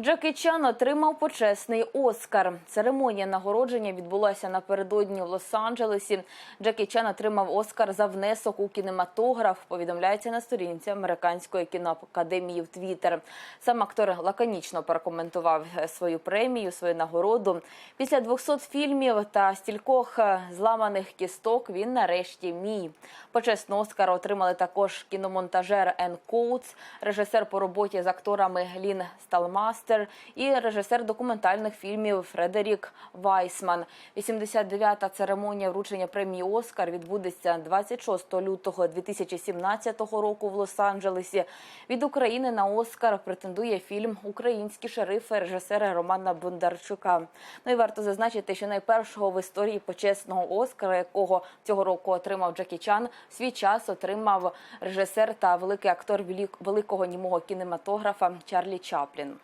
Джекі Чан отримав почесний Оскар. Церемонія нагородження відбулася напередодні в Лос-Анджелесі. Джекі Чан отримав Оскар за внесок у кінематограф. Повідомляється на сторінці американської кіноакадемії в Твіттер. Сам актор лаконічно прокоментував е, свою премію, свою нагороду. Після 200 фільмів та стількох е, зламаних кісток він нарешті мій. Почесний Оскар отримали також кіномонтажер Енн Коутс, режисер по роботі з акторами Лін Сталмастер і режисер документальних фільмів Фредерік Вайсман. 89-та церемонія вручення премії Оскар відбудеться 26 лютого 2017 року в Лос-Анджелесі. Від України на Оскар претендує фільм Українські шерифи режисера Романа Бондарчука. Ну і варто зазначити, що найпершого в історії почесного Оскара, якого цього року отримав Джекі Чан, свій час отримав режисер та великий актор великого німого кінематографа Чарлі Чаплін.